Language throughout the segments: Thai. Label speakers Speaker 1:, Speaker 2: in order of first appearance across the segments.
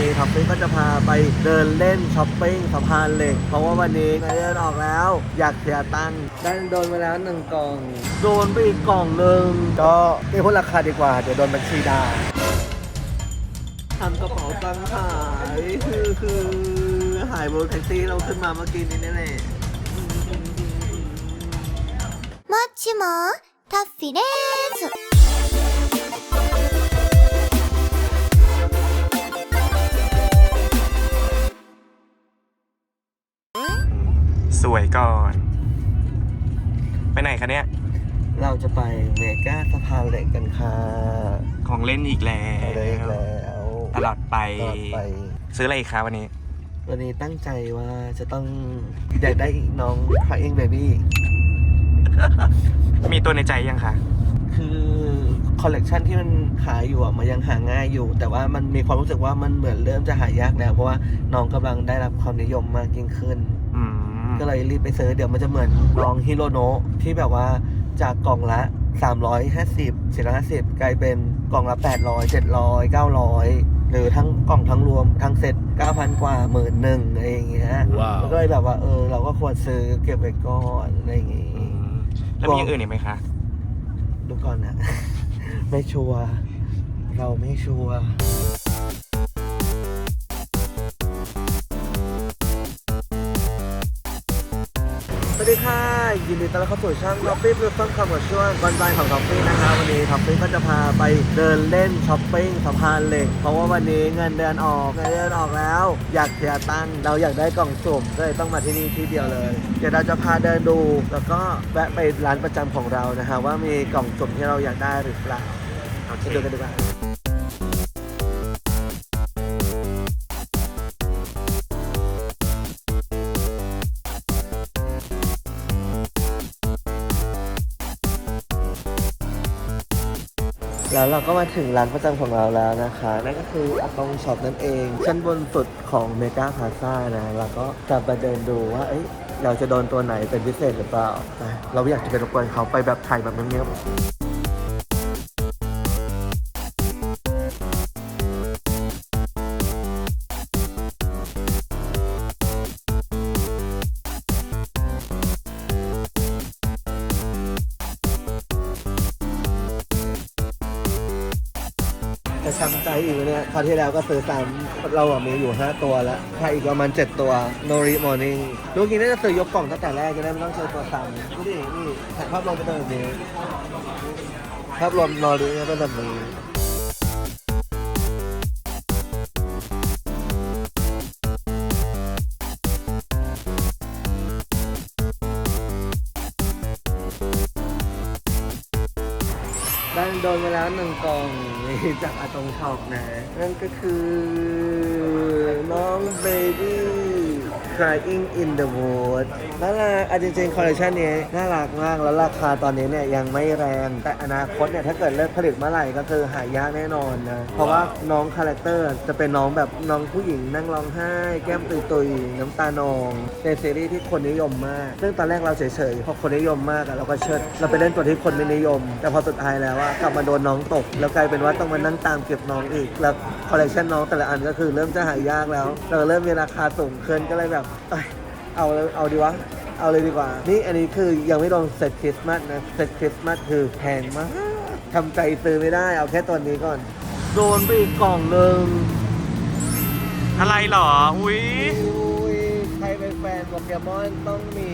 Speaker 1: นี้ท็อปปี้ก็จะพาไปเดินเล่นช้อปปิ้งสะพานเหล็ก เพราะว่าวันนี้เงินเดือนออกแล้ว อยากเสียตังค์ได้โดนไปแล้วหนึ่งกล่อง โดนไปอีกกล่องหนึ่งก็ไม่พูดราคาดีกว่า เดี๋ยวโดนบัญชีด่าทำกระเป๋าตังค์หายคือคือหายบนแท็กซี่เราขึ้นมาเมื่อกี้นี้นี่แหละ
Speaker 2: もちもタッフィです。
Speaker 3: วยก่อน ไปไหนคะเนี่ย
Speaker 1: เราจะไปเมกาสะพานเหล็กกันค่ะ
Speaker 3: ของเล่นอีกแล้
Speaker 1: ไปเลยอีก
Speaker 3: ว
Speaker 1: แล้ว
Speaker 3: ตลอดไป
Speaker 1: ตลอดไป
Speaker 3: ซื้ออะไรอีกคะวันนี้
Speaker 1: วันนี้ตั้งใจว่าจะต้องอยากได้น้อง Crying Baby
Speaker 3: มีตัวในใจยังคะ
Speaker 1: คือคอลเลกชันที่มันขายอยู่อะมันยังหาง่ายอยู่ แต่ว่ามันมีความรู้สึกว่ามันเหมือนเริ่มจะหายากแล้ว เพราะว่าน้องกำลังได้รับความนิยมมากยิ่งขึ้น
Speaker 3: อืม
Speaker 1: ก็เลยรีบไปซื้อเดี๋ยวมันจะเหมือนน้องฮิโรโนะที่แบบว่าจากกล่องละ 350 450 กลายเป็นกล่องละ 800 700 900 หรือทั้งกล่องทั้งรวมทั้งเซ็ต9,000 กว่าหมื่นหนึ่งอะไรอย่างเงี้ย
Speaker 3: ว้าว
Speaker 1: ก็เลยแบบว่าเออเราก็ควรซื้อเก็บไว้ก่อนอะไรอย่างงี้
Speaker 3: อืมแล้วมีอย่างอื่นอีกไหมคะ
Speaker 1: ดูก่อนนะ ไม่ชัวร์เราไม่ชัวร์ ดีค่ะ ยินดีต้อนรับเข้าสู่ช่องท็อปปี้เพื่อต้นคำกับช่วงวันบายของท็อปปี้นะคะวันนี้ท็อปปี้ก็จะพาไปเดินเล่นช้อปปิ้งสะพานเหล็กเพราะว่าวันนี้เงินเดือนออกเงินเดือนออกแล้ว อยากเสียตังค์เราอยากได้กล่องสุ่มก็เลยต้องมาที่นี่ที่เดียวเลย เดี๋ยวเราจะพาเดินดู แล้วก็แวะไปร้านประจำของเรานะคะว่ามีกล่องสุ่มที่เราอยากได้หรือเปล่า
Speaker 3: โอเค
Speaker 1: ไปดูกันดีกว่า แล้วเราก็มาถึงร้านประจำของเราแล้วนะคะ นั่นก็คืออากงช็อปนั่นเอง ชั้นบนสุดของเมกาพาซ่านะเราก็จะไปเดินดูว่าเอ้ยเราจะโดนตัวไหนเป็นพิเศษหรือเปล่า เราอยากจะไปรบกวนเขาไปแบบถ่ายแบบเงียบๆ จะช้ำใจอีกไหมเนี่ยคราวที่แล้วก็ซื้อซ้ำเราอะมีอยู่ 5 ตัวแล้วถ้าอีกประมาณ 7 ตัว No r e Morning ลูกนี้น่าจะซื้อยกกล่องตั้งแต่แรกจะได้ไม่ต้องซื้อตัวซ้ำดูดินี่ถ่ายภาพรวมเป็นแบบนี้ภาพรวม No r e เนี่ยเป็นแบบนี้ได้โดนไปแล้วหนึ่งกล่อง จากอาตงช็อปนะ นั่นก็คือ crying in the wood น่ารักอะจริงๆคอลเลคชันนี้น่ารักมาก แล้วราคาตอนนี้เนี่ยยังไม่แรง แต่อนาคตเนี่ยถ้าเกิดเลิกผลิตเมื่อไหร่ก็คือหายากแน่นอนนะ เพราะว่าน้องคาแรคเตอร์จะเป็นน้องแบบน้องผู้หญิงนั่งร้องไห้ แก้มตุยๆ น้ำตานองในซีรีส์ที่คนนิยมมาก ซึ่งตอนแรกเราเฉยๆพอคนนิยมมากอะเราก็เชิด เราไปเล่นตัวที่คนไม่นิยม แต่พอสุดท้ายแล้วอะกลับมาโดนน้องตก แล้วกลายเป็นว่าต้องมานั่งตามเก็บน้องอีก แล้วคอลเลคชันน้องแต่ละอันก็คือเริ่มจะหายากแล้วเราเริ่มมีราคาสูงขึ้นก็เลยแบบเอ้ยเอาเลยเอาดีวะ เอาเลยดีกว่า นี่อันนี้คือยังไม่ลงเซตคริสต์มาสนะเซตคริสต์มาสคือแพงมากทำใจซื้อไม่ได้ เอาแค่ตัวนี้ก่อน โดนไปอีกกล่องหนึ่ง
Speaker 3: อะไรหรอ อุ้ย
Speaker 1: อุ้ยใครเป็นแฟนโปเกมอนต้องมี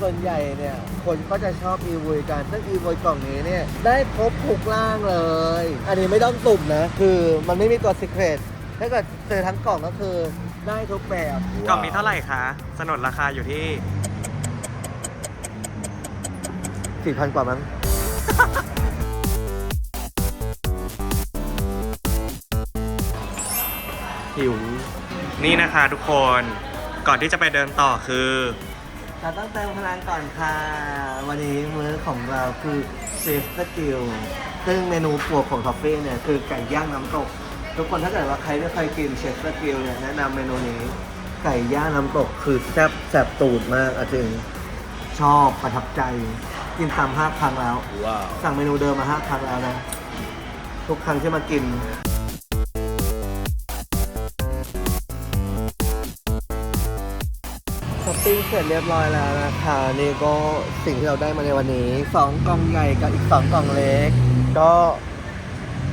Speaker 1: ส่วนใหญ่เนี่ย คนก็จะชอบอีวุยกันซึ่งอีวุยกล่องนี้เนี่ย ได้ครบทุกร่างเลย อันนี้ไม่ต้องสุ่มนะ คือมันไม่มีตัวซีเครตถ้าเกิดซื้อทั้งกล่องก็คือ ได้ทุกแบบ
Speaker 3: กล่องนี้เท่าไหร่คะสนนราคาอยู่ที่
Speaker 1: สี่พันกว่ามั้ง
Speaker 3: หิวนี่นะคะทุกคนก่อนที่จะไปเดินต่อคือ
Speaker 1: เราต้องเติมพลังก่อนค่ะ วันนี้มื้อของเราคือเชฟสกิลซึ่งเมนูโปรดของคาเฟ่เนี่ย คือไก่ย่างน้ำตก ทุกคนถ้าเกิดว่าใครไม่เคยกินเชสตอร์กิลเนี่ยแนะนำเมนูนี้ ไก่ย่างน้ำตกคือแซ่บแซ่บตูดมากอาจริงชอบประทับใจ กินซ้ำห้าครั้งแล้ว
Speaker 3: ว
Speaker 1: สั่งเมนูเดิมมาห้าครั้งแล้วนะ ทุกครั้งที่มากิน ช้อปปิ้เสร็จเรียบร้อยแล้วนะคะนี่ก็สิ่งที่เราได้มาในวันนี้ 2 กล่องใหญ่กับอีก 2 กล่องเล็ก ก็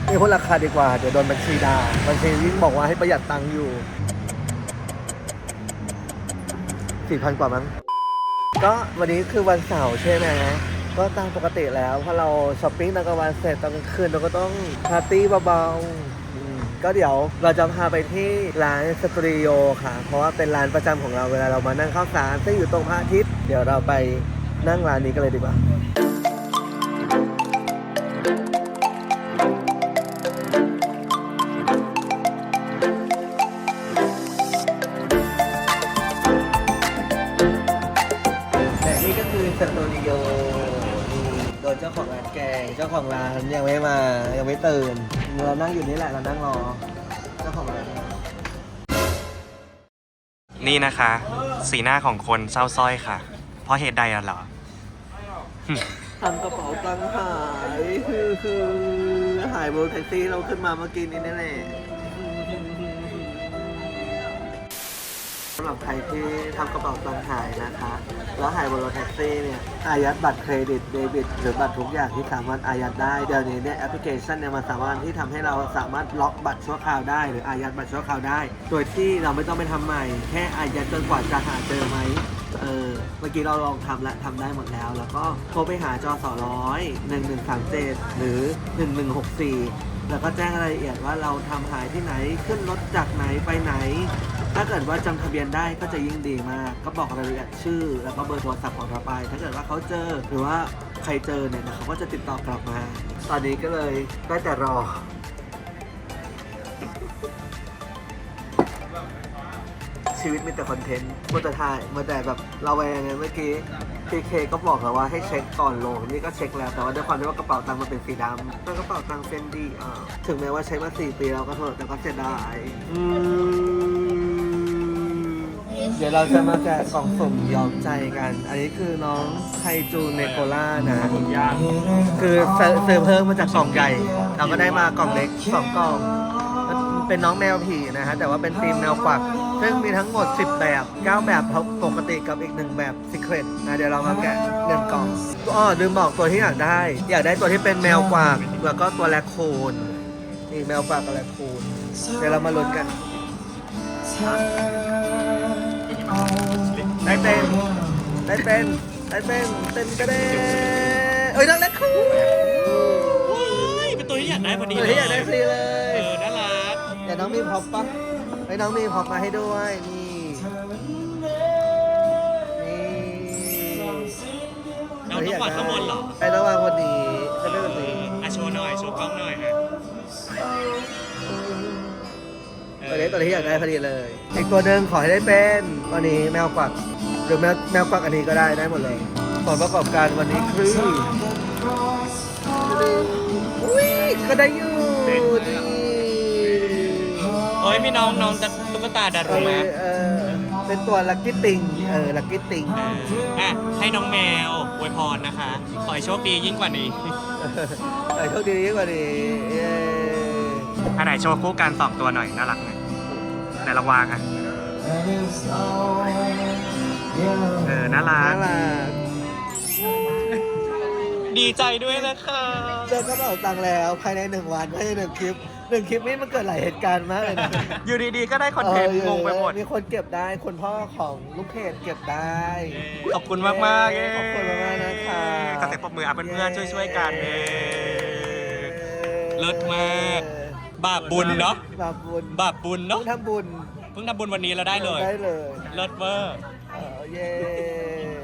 Speaker 1: ไม่พูดราคาดีกว่า เดี๋ยวโดนบัญชีด่าบัญชียิ่งบอกว่าให้ประหยัดตังค์อยู่สี่พันกว่ามั้งก็วันนี้คือวันเสาร์ใช่ไหมก็ตามปกติแล้วพอเราช้อปปิ้งตอนกลางวันเสร็จตอนกลางคืนเราก็ต้องปาร์ตี้เบาๆก็เดี๋ยวเราจะพาไปที่ร้านสตูดิโอค่ะ เพราะว่าเป็นร้านประจำของเราเวลาเรามานั่งข้าวสารซึ่งอยู่ตรงพระอาทิตย์ เดี๋ยวเราไปนั่งร้านนี้กันเลยดีกว่า สตูดิโอโดนเจ้าของร้านแกงเจ้าของร้านยังไม่มา ยังไม่ตื่น เรานั่งอยู่นี่แหละ เรานั่งรอ เจ้าของร้าน
Speaker 3: นี่นะคะ สีหน้าของคนเศร้าสร้อยค่ะ เพราะเหตุใดอะเหรอ
Speaker 1: ทำกระเป๋าตังค์หายคือคือหายบนแท็กซี่เราขึ้นมาเมื่อกี้นี้นี่แหละ สำหรับใครที่ทำกระเป๋าตังค์หายนะคะ แล้วหายบนรถแท็กซี่เนี่ยอายัดบัตรเครดิตเดบิต หรือบัตรทุกอย่างที่สามารถอายัดได้เดี๋ยวนี้เนี่ยแอปพลิเคชันเนี่ยมันสามารถที่ทำให้เราสามารถล็อกบัตรชั่วคราวได้ หรืออายัดบัตรชั่วคราวได้ โดยที่เราไม่ต้องไปทำใหม่ แค่อายัดจนกว่าจะหาเจอไหมเออเมื่อกี้เราลองทำแล้วทำได้หมดแล้ว แล้วก็โทรไปหาจอสอร้อยหนึ่งหนึ่งสามเจ็ดหรือหนึ่งหนึ่งหกสี่แล้วก็แจ้งรายละเอียดว่าเราทำหายที่ไหนขึ้นรถจากไหนไปไหน ถ้าเกิดว่าจำทะเบียนได้ก็จะยิ่งดีมาก ก็บอกรายละเอียดชื่อ แล้วก็เบอร์โทรศัพท์ของเราไป ถ้าเกิดว่าเขาเจอหรือว่าใครเจอเนี่ยเขาก็จะติดต่อกลับมา ตอนนี้ก็เลยได้แต่รอ ชีวิตมีแต่คอนเทนต์มัวแต่ถ่ายมัวแต่แบบเราแวงไงเมื่อกี้พีเคก็บอกแล้วว่าให้เช็คก่อนลงนี่ก็เช็คแล้วแต่ว่าด้วยความที่ว่ากระเป๋าตังค์มันเป็นสีดำแล้วกระเป๋าตังค์เฟนดีอ่าถึงแม้ว่าใช้มาสี่ปีแล้วก็เถอะแต่ก็เสียดายอืม เดี๋ยวเราจะมาแกะกล่องสุ่มยอมใจกัน อันนี้คือน้องไคจูเนโกล่านะคือซื้อซื้อเพิ่มมาจากกล่องใหญ่ เราก็ได้มากล่องเล็กสองกล่อง เป็นน้องแมวผีนะฮะ แต่ว่าเป็นทีมแนวกวัก ซึ่งมีทั้งหมด 10 แบบ 9 แบบปกติกับอีกหนึ่งแบบ Secret นะ เดี๋ยวเรามาแกะหนึ่งกล่องอ้อลืมบอกตัวที่อยากได้ อยากได้ตัวที่เป็นแมวกวักแล้วก็ตัวแรคคูนนี่แมวกวักกับแรคคูนเดี๋ยวเรามาลุ้นกัน ได้เป็นได้เป็นได้เป็นเต้นก็ได้เอ้ยน้องแรคคูน
Speaker 3: เป็นตัวที่อยากได้พอดี
Speaker 1: ตัวที่อยากได้ฟรีเลย
Speaker 3: เออน่ารัก
Speaker 1: เดี๋ยวน้องมีพร็อปปะไอ้ยน้องมีพร็อปมาให้ด้วยนี่นี่
Speaker 3: เราต้องวางข้างบนเหรอ
Speaker 1: ไอ้ต้องวางบนนี้จะเป็นแบบนี้
Speaker 3: อะโชว์หน่อย โชว์กล้องหน่อยฮะเอ
Speaker 1: ตัว
Speaker 3: อ
Speaker 1: นี้ตัวที่อยากได้พอดีเลย อีกตัวหนึ่งขอให้ได้เป็นวันนี้แมวกวัก หรือแมวแมวกวักอันนี้ก็ได้ได้หมดเลยผลประกอบการวันนี้คืออุ้ยก็ได้อยู่นี่
Speaker 3: โอ้ยมีน้องน้องตุ๊กตาดา
Speaker 1: เอ
Speaker 3: รุมะ
Speaker 1: อเออเป็นตัวลักกี้ติงเออลักกี้ติง
Speaker 3: เอออะให้น้องแมวอวยพรนะคะ ขอให้โชคดียิ่งกว่านี้
Speaker 1: เออโชคดียิ่งกว่านี้เย้
Speaker 3: อันไหนโชว์คู่กันสองตัวหน่อยน่ารักหน่อยไหนลองวางอะ เออน่ารั
Speaker 1: น่ากรัก
Speaker 3: ดีใจด้วยนะคะ
Speaker 1: เจอกระเป๋าตังค์แล้วภายในหนึ่งวันภายในหนึ่งคลิปหนึ่งคลิปนี้มันเกิดหลายเหตุการณ์มากเลยนะ
Speaker 3: อยู่ดีๆก็ได้คอนเทนต์งงไปหมด
Speaker 1: มีคนเก็บได้คนพ่อของลูกเพจเก็บได้
Speaker 3: ขอบคุณมากมากๆเย้
Speaker 1: ขอบคุณมากๆนะคะ
Speaker 3: ขอเสียงปรบมืออะเพื่อนๆช่วยๆกันเย้ เลิศมาก บาปบุญเนาะ
Speaker 1: บาปบุญ
Speaker 3: บาปบุญ
Speaker 1: ต้อ
Speaker 3: เนาะ
Speaker 1: งทำบุญ
Speaker 3: เพิ่งทำบุญวันนี้เราได้เลย
Speaker 1: ได้เลย
Speaker 3: เลิศเวอร์
Speaker 1: เออเย้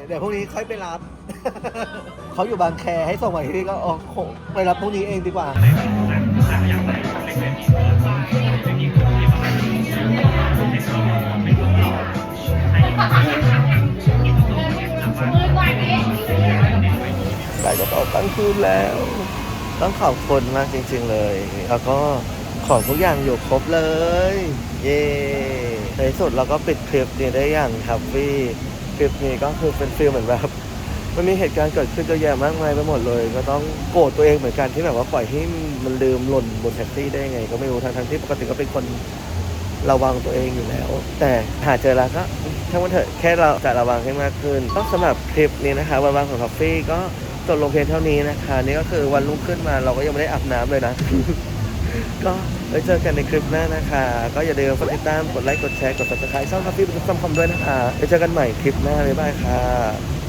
Speaker 1: เดี๋ยวพรุ่งนี้ค่อยไปรับ เขาอยู่บางแคให้ส่งมาที่นี่ก็อ๋อคงไปรับพรุ่งนี้เองดีกว่าได้กระเป๋าตังค์คืนแล้ว ต้องขอบคุณมากจริงๆเลย แล้วก็ของทุกอย่างอยู่ครบเลย เย้ ในสุดเราก็ปิดคลิปนี้ได้อย่างแฮปปี้คลิปนี้ก็คือเป็นฟีลเหมือนแบบมันมีเหตุการณ์เกิดขึ้นเยอะแยะมากมายไปหมดเลย ก็ต้องโกรธตัวเองเหมือนกันที่แบบว่าปล่อยให้มันลืมหล่นบนแท็กซี่ได้ไง ก็ไม่รู้ทั้งที่ปกติก็เป็นคนระวังตัวเองอยู่แล้ว แต่หาเจอแล้วก็ช่างมันเถอะแค่เราจะระวังให้มากขึ้นก็สำหรับคลิปนี้นะคะวันวันของคอฟฟี่ก็จบลงเพียงเท่านี้นะคะ นี่ก็คือวันรุ่งขึ้นมาเราก็ยังไม่ได้อาบน้ำเลยนะ ก็ ไว้เจอกันในคลิปหน้านะคะ ก็อย่าลืมกดติดตาม กดไลค์ กดแชร์ กด subscribe ช่องคัฟฟี่เป็นซัมคอมด้วยนะคะไว้เจอกันใหม่คลิปหน้า บ๊ายบายค่ะ